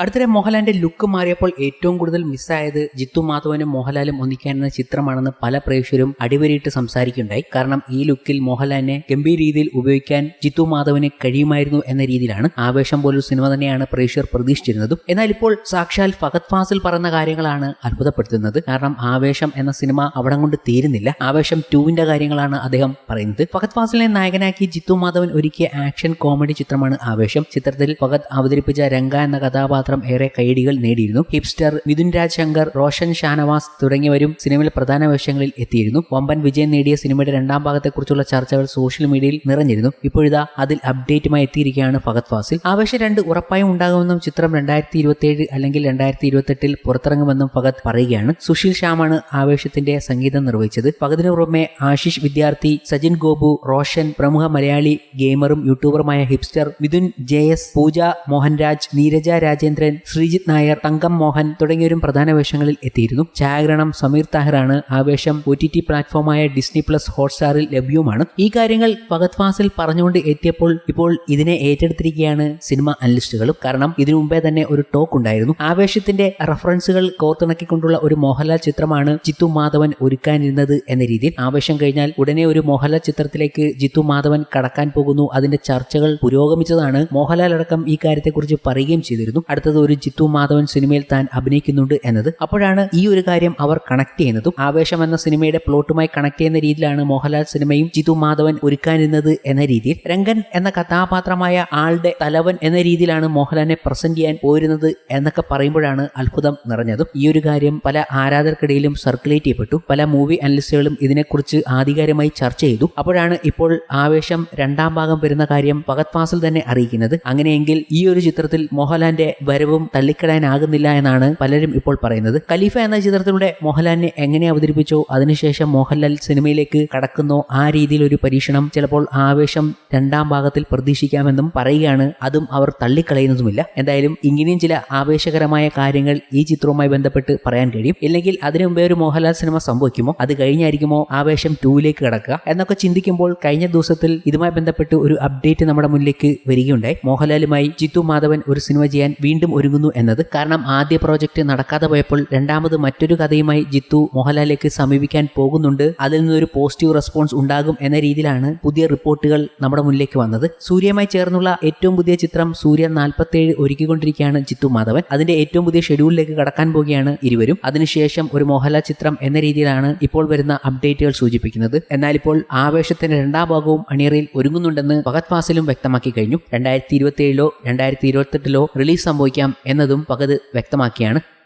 അടുത്തിടെ മോഹൻലാലിന്റെ ലുക്ക് മാറിയപ്പോൾ ഏറ്റവും കൂടുതൽ മിസ്സായത് ജിത്തു മാധവനും മോഹൻലാലും ഒന്നിക്കാനെന്ന ചിത്രമാണെന്ന് പല പ്രേക്ഷകരും അടിവരിയിട്ട് സംസാരിക്കുണ്ടായി കാരണം ഈ ലുക്കിൽ മോഹൻലാലിനെ ഗംഭീര രീതിയിൽ ഉപയോഗിക്കാൻ ജിത്തു മാധവന് കഴിയുമായിരുന്നു എന്ന രീതിയിലാണ് ആവേശം പോലൊരു സിനിമ തന്നെയാണ് പ്രേക്ഷകർ പ്രതീക്ഷിച്ചിരുന്നതും. എന്നാൽ ഇപ്പോൾ സാക്ഷാൽ ഫഹദ് ഫാസിൽ പറയുന്ന കാര്യങ്ങളാണ് അത്ഭുതപ്പെടുത്തുന്നത്. കാരണം ആവേശം എന്ന സിനിമ അവിടെ കൊണ്ട് തീരുന്നില്ല. ആവേശം ടൂവിന്റെ കാര്യങ്ങളാണ് അദ്ദേഹം പറയുന്നത്. ഫഹദ് ഫാസിലിനെ നായകനാക്കി ജിത്തു മാധവൻ ഒരുക്കിയ ആക്ഷൻ കോമഡി ചിത്രമാണ് ആവേശം. ചിത്രത്തിൽ ഫഹദ് അവതരിപ്പിച്ച രംഗ എന്ന കഥാപാത്രം ഏറെ കൈയടികൾ നേടിയിരുന്നു. ഹിപ്സ്റ്റർ മിഥുൻ രാജ് ശങ്കർ റോഷൻ ഷാനവാസ് തുടങ്ങിയവരും സിനിമയിൽ പ്രധാന വേഷങ്ങളിൽ എത്തിയിരുന്നു. വമ്പൻ വിജയം നേടിയ സിനിമയുടെ രണ്ടാം ഭാഗത്തെക്കുറിച്ചുള്ള ചർച്ചകൾ സോഷ്യൽ മീഡിയയിൽ നിറഞ്ഞിരുന്നു. ഇപ്പോഴിതാ അതിൽ അപ്ഡേറ്റുമായി എത്തിയിരിക്കുകയാണ് ഫഹദ് ഫാസിൽ. ആവേശം രണ്ട് ഉറപ്പായും ഉണ്ടാകുമെന്നും ചിത്രം രണ്ടായിരത്തി ഇരുപത്തിയേഴ് അല്ലെങ്കിൽ രണ്ടായിരത്തി ഇരുപത്തെട്ടിൽ പുറത്തിറങ്ങുമെന്നും ഫഹദ് പറയുകയാണ്. സുശീൽ ശ്യാമാണ് ആവേശത്തിന്റെ സംഗീതം നിർവഹിച്ചത്. ഫഹദിന് പുറമെ ആശിഷ് വിദ്യാർത്ഥി സജിൻ ഗോപു റോഷൻ പ്രമുഖ മലയാളി ഗെയിമറും യൂട്യൂബറുമായ hipster Mithun J S Pooja Mohanraj Neeraja Rajendran Sreejith Nair Thankam Mohan തുടങ്ങിയവരും പ്രധാന വേഷങ്ങളിൽ എത്തിയിരുന്നു. ഛായാഗ്രഹണം സമീർ താഹറാണ്. ആവേശം ഒ ടി ടി പ്ലാറ്റ്ഫോമായ ഡിസ്നി പ്ലസ് ഹോട്ട്സ്റ്റാറിൽ ലഭ്യവുമാണ്. ഈ കാര്യങ്ങൾ ഫഗത് ഫാസിൽ പറഞ്ഞുകൊണ്ട് എത്തിയപ്പോൾ ഇപ്പോൾ ഇതിനെ ഏറ്റെടുത്തിരിക്കുകയാണ് സിനിമ അനലിസ്റ്റുകളും. കാരണം ഇതിനു മുമ്പേ തന്നെ ഒരു ടോക്ക് ഉണ്ടായിരുന്നു. ആവേശത്തിന്റെ റഫറൻസുകൾ കോർത്തിണക്കിക്കൊണ്ടുള്ള ഒരു മോഹൻലാൽ ചിത്രമാണ് ജിത്തു മാധവൻ ഒരുക്കാനിരുന്നത് എന്ന രീതിയിൽ. ആവേശം കഴിഞ്ഞാൽ ഉടനെ ഒരു മോഹൻലാൽ ചിത്രത്തിലേക്ക് ജിത്തു മാധവൻ കടക്കാൻ പോകുന്നു. അതിന്റെ ചർച്ചകൾ പുരോഗമിച്ചതാണ്. മോഹൻലാൽ അടക്കം ഈ കാര്യത്തെക്കുറിച്ച് പറയുകയും ചെയ്തിരുന്നു. അടുത്തത് ഒരു ജിത്തു മാധവൻ സിനിമയിൽ താൻ അഭിനയിക്കുന്നുണ്ട് എന്നത്. അപ്പോഴാണ് ഈ ഒരു കാര്യം അവർ കണക്ട് ചെയ്യുന്നതും. ആവേശം എന്ന സിനിമയുടെ പ്ലോട്ടുമായി കണക്ട് ചെയ്യുന്ന രീതിയിലാണ് മോഹൻലാൽ സിനിമയും ജിത്തു മാധവൻ ഒരുക്കാനിരുന്നത് എന്ന രീതിയിൽ. രംഗൻ എന്ന കഥാപാത്രമായ ആളുടെ തലവൻ എന്ന രീതിയിലാണ് മോഹൻലാലിനെ പ്രസന്റ് ചെയ്യാൻ പോരുന്നത് എന്നൊക്കെ പറയുമ്പോഴാണ് അത്ഭുതം നിറഞ്ഞതും. ഈ ഒരു കാര്യം പല ആരാധകർക്കിടയിലും സർക്കുലേറ്റ് ചെയ്യപ്പെട്ടു. പല മൂവി അനലിസ്റ്റുകളും ഇതിനെക്കുറിച്ച് ആധികാരികമായി ചർച്ച ചെയ്തു. അപ്പോഴാണ് ഇപ്പോൾ ആവേശം രണ്ടാം ഭാഗം വരുന്ന കാര്യം ഭഗത് ഫാസിൽ തന്നെ അറിയിക്കുന്നത്. അങ്ങനെയെങ്കിൽ ഈ ഒരു ചിത്രത്തിൽ മോഹൻലാലിന്റെ വരവും തള്ളിക്കളയാനാകുന്നില്ല എന്നാണ് പലരും ഇപ്പോൾ പറയുന്നത്. ഖലീഫ എന്ന ചിത്രത്തിലൂടെ മോഹൻലാലിനെ എങ്ങനെ അവതരിപ്പിച്ചോ? അതിനുശേഷം മോഹൻലാൽ സിനിമയിലേക്ക് കടക്കുന്നോ? ആ രീതിയിൽ ഒരു പരീക്ഷണം ചിലപ്പോൾ ആവേശം രണ്ടാം ഭാഗത്തിൽ പ്രതീക്ഷിക്കാമെന്നും പറയുകയാണ്. അതും അവർ തള്ളിക്കളയുന്നതുമില്ല. എന്തായാലും ഇങ്ങനെയും ചില ആവേശകരമായ കാര്യങ്ങൾ ഈ ചിത്രവുമായി ബന്ധപ്പെട്ട് പറയാൻ കഴിയും. ഇല്ലെങ്കിൽ അതിനു മുമ്പേ ഒരു മോഹൻലാൽ സിനിമ സംഭവിക്കുമോ? അത് കഴിഞ്ഞായിരിക്കുമോ ആവേശം ടൂവിലേക്ക് കടക്കുക? എന്നൊക്കെ ചിന്തിക്കുമ്പോൾ കഴിഞ്ഞ ദിവസത്തിൽ ഇതുമായി ബന്ധപ്പെട്ട് ഒരു അപ്ഡേറ്റ് നമ്മുടെ മുന്നിലേക്ക് വരികയുണ്ടായി. മോഹൻലാലുമായി ജിത്തു മാധവൻ ഒരു സിനിമ ചെയ്യാൻ വീണ്ടും ഒരുങ്ങുന്നു എന്നത്. കാരണം ആദ്യ പ്രോജക്റ്റ് നടക്കാതെ പോയപ്പോൾ രണ്ടാമത് മറ്റൊരു കഥയുമായി ജിത്തു മോഹൻലാലിലേക്ക് സമീപിക്കാൻ പോകുന്നുണ്ട്. അതിൽ നിന്നൊരു പോസിറ്റീവ് റെസ്പോൺസ് ഉണ്ടാകും എന്ന രീതിയിലാണ് പുതിയ റിപ്പോർട്ടുകൾ നമ്മുടെ മുന്നിലേക്ക് വന്നത്. സൂര്യമായി ചേർന്നുള്ള ഏറ്റവും പുതിയ ചിത്രം സൂര്യ നാൽപ്പത്തേഴ് ഒരുക്കിക്കൊണ്ടിരിക്കുകയാണ് ജിത്തു മാധവൻ. അതിന്റെ ഏറ്റവും പുതിയ ഷെഡ്യൂളിലേക്ക് കടക്കാൻ പോവുകയാണ് ഇരുവരും. അതിനുശേഷം ഒരു മോഹൻലാൽ ചിത്രം എന്ന രീതിയിലാണ് ഇപ്പോൾ വരുന്ന അപ്ഡേറ്റുകൾ സൂചിപ്പിക്കുന്നത്. എന്നാൽ ഇപ്പോൾ ആവേശത്തിന്റെ രണ്ടാം ഭാഗവും അണിയറയിൽ ഒരുങ്ങുന്നുണ്ടെന്ന് ഭഗത് ഫാസിലും വ്യക്തമാക്കി കഴിഞ്ഞു. രണ്ടായിരത്തി ഇരുപത്തിയേഴിലോ രണ്ടായിരത്തി ഇരുപത്തെട്ടിലോ റിലീസ് സംഭവിക്കാം. എന്നതും പകത് വ്യക്തമാക്കിയാണ്.